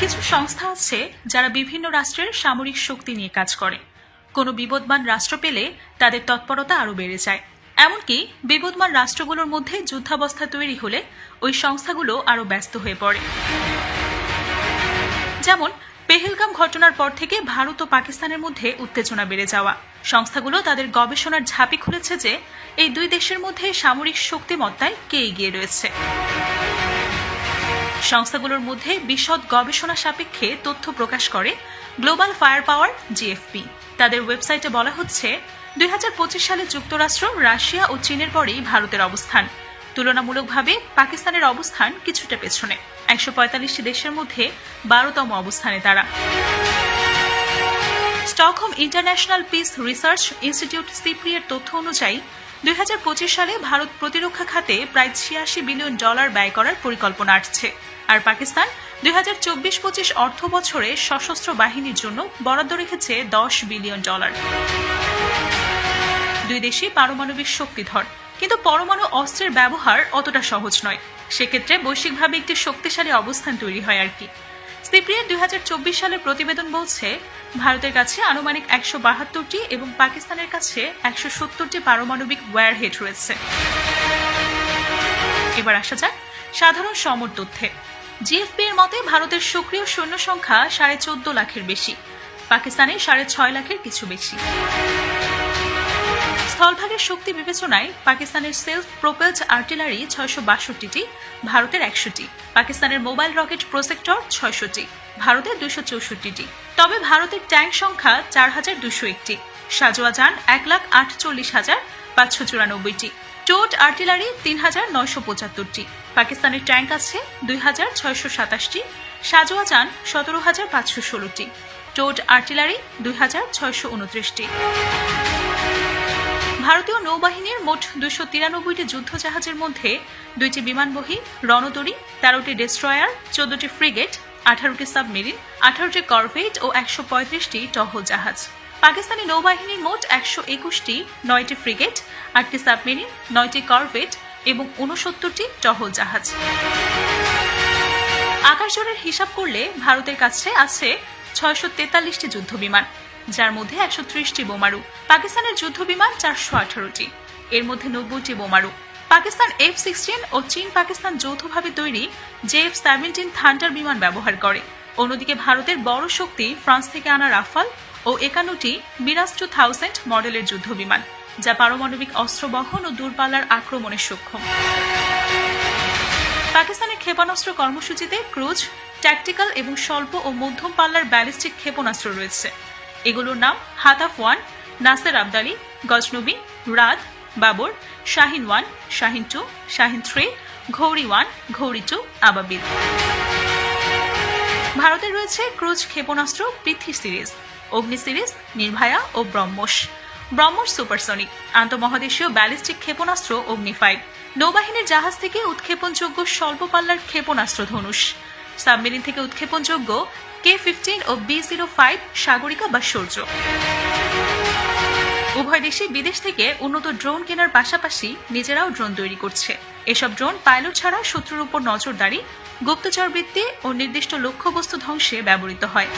কিছু সংস্থা আছে যারা বিভিন্ন রাষ্ট্রের সামরিক শক্তি নিয়ে কাজ করে। কোনো বিবদমান রাষ্ট্র পেলে তাদের তৎপরতা আরও বেড়ে যায়। এমনকি বিবদমান রাষ্ট্রগুলোর মধ্যে যুদ্ধাবস্থা তৈরি হলে ওই সংস্থাগুলো আরও ব্যস্ত হয়ে পড়ে। যেমন, পেহেলগাম ঘটনার পর থেকে ভারত ও পাকিস্তানের মধ্যে উত্তেজনা বেড়ে যাওয়া। সংস্থাগুলো তাদের গবেষণার ঝাঁপি খুলেছে যে, এই দুই দেশের মধ্যে সামরিক শক্তিমত্তায় কে এগিয়ে রয়েছে। সংস্থাগুলোর মধ্যে বিশদ গবেষণা সাপেক্ষে তথ্য প্রকাশ করে গ্লোবাল ফায়ার পাওয়ার জিএফপি। তাদের ওয়েবসাইটে বলা হচ্ছে, দুই হাজার পঁচিশ সালে যুক্তরাষ্ট্র, রাশিয়া ও চীনের পরেই ভারতের অবস্থান। তুলনামূলকভাবে পাকিস্তানের অবস্থান কিছুটা পেছনে। একশো পঁয়তাল্লিশটি দেশের মধ্যে বারোতম অবস্থানে তারা। Stockholm International Peace Research Institute, SIPRI এর তথ্য অনুযায়ী, দুই হাজার পঁচিশ সালে ভারত প্রতিরক্ষা খাতে প্রায় ছিয়াশি বিলিয়ন ডলার ব্যয় করার পরিকল্পনা আসছে আর পাকিস্তান দুই হাজার চব্বিশ পঁচিশ অর্থ বছরে সশস্ত্র বাহিনীর জন্য বরাদ্দ রেখেছে দশ বিলিয়ন ডলার। দুই দেশই পারমাণবিক শক্তিধর, কিন্তু পরমাণু অস্ত্রের ব্যবহার অতটা সহজ নয়। সেক্ষেত্রে বৈশ্বিকভাবে একটি শক্তিশালী অবস্থান তৈরি হয় আর কি। সিপ্রিয়ের দুই সালের প্রতিবেদন বলছে, ভারতের কাছে আনুমানিক একশো বাহাত্তরটি এবং পাকিস্তানের কাছে একশো সত্তরটি পারমাণবিক ওয়্যারহেড রয়েছে। এবার আসা যাক সাধারণ সমর তথ্যে। জিএফপি এর মতে ভারতের সক্রিয় সৈন্য সংখ্যা সাড়ে চোদ্দ লাখের বেশি, পাকিস্তানে সাড়ে ছয় লাখের কিছু বেশি। স্থলভাগের শক্তি বিবেচনায় পাকিস্তানের সেলফ প্রোপেলড আর্টিলারি ছয়শো বাষট্টিটি, ভারতের একশোটি, পাকিস্তানের মোবাইল রকেট প্রোসেক্টর ছয়শটি, ভারতের দুশো চৌষট্টিটি। তবে ভারতের ট্যাঙ্ক সংখ্যা চার হাজার দুশো একটি, সাজোয়া যান এক লাখ আটচল্লিশ হাজার পাঁচশো চুরানব্বইটি, টোট আর্টিলারি তিন হাজার নয়শো পঁচাত্তরটি। পাকিস্তানের ট্যাঙ্ক আছে দুই হাজার ছয়শো সাতাশটি, সাজোয়া যান সতেরো হাজার পাঁচশো ষোলোটি, টোট আর্টিলারি দুই হাজার ছয়শো উনত্রিশটি। ভারতীয় নৌবাহিনীর মোট দুশো তিরানব্বইটি যুদ্ধজাহাজের মধ্যে দুইটি বিমানবহী রণতরী, তেরোটি ডেস্ট্রয়ার, চোদ্দটি ফ্রিগেট, আঠারোটি সাবমেরিন, আঠারোটি করভেট ও একশো পঁয়ত্রিশটি টহল জাহাজ। পাকিস্তানি নৌবাহিনীর মোট একশো একুশটি, নয়টি ফ্রিগেট, আটটি সাবমেরিন, নয়টি করভেট এবং উনসত্তরটি টহল জাহাজ। আকাশজোরের হিসাব করলে ভারতের কাছে আছে ছয়শো তেতাল্লিশটি যুদ্ধ বিমান যার মধ্যে একশো ত্রিশটি বোমারু। পাকিস্তানের যুদ্ধ বিমান চারশো আঠারোটি। এর মধ্যে নব্বইটি বোমারু। পাকিস্তান এফ সিক্সটিন ও চীন পাকিস্তান যৌথভাবে তৈরি জে এফ সেভেন্টিন থান্ডার বিমান ব্যবহার করে। অন্যদিকে ভারতের বড় শক্তি ফ্রান্স থেকে আনা রাফাল ও একান্নটি মিরাজ টু থাউজেন্ড মডেলের যুদ্ধ বিমান যা পারমাণবিক অস্ত্র বহন ও দূরপাল্লার আক্রমণে সক্ষম। পাকিস্তানের ক্ষেপণাস্ত্র কর্মসূচিতে ক্রুজ ট্যাকটিক্যাল এবং স্বল্প ও মধ্যম পাল্লার ব্যালিস্টিক ক্ষেপণাস্ত্র রয়েছে। এগুলোর নাম Hataf one, Nasr Abdali, Ghaznavi Raad Babur, Shaheen one, Shaheen two, Shaheen three, Ghauri one, Ghauri two, Ababeel. ভারতে রয়েছে ক্রুজ ক্ষেপণাস্ত্র পৃথ্বী সিরিজ, অগ্নি সিরিজ, নির্ভয়া ও ব্রহ্মস ব্রহ্মস সুপারসনিক, আন্তঃমহাদেশীয় ব্যালিস্টিক ক্ষেপণাস্ত্র অগ্নি ফাইভ নৌবাহিনীর জাহাজ থেকে উৎক্ষেপণযোগ্য স্বল্প পাল্লার ক্ষেপণাস্ত্র ধনুষ। সাবমেরিন থেকে উৎক্ষেপণযোগ্য কে ফিফটিন ও বি জিরো ফাইভ সাগরিকা বা সূর্য। উভয় দেশই বিদেশ থেকে উন্নত ড্রোন কেনার পাশাপাশি নিজেরাও ড্রোন তৈরি করছে। এসব ড্রোন পাইলট ছাড়া শত্রুর উপর নজরদারি গুপ্তচর বৃত্তি ও নির্দিষ্ট লক্ষ্যবস্তু ধ্বংসে ব্যবহৃত হয়।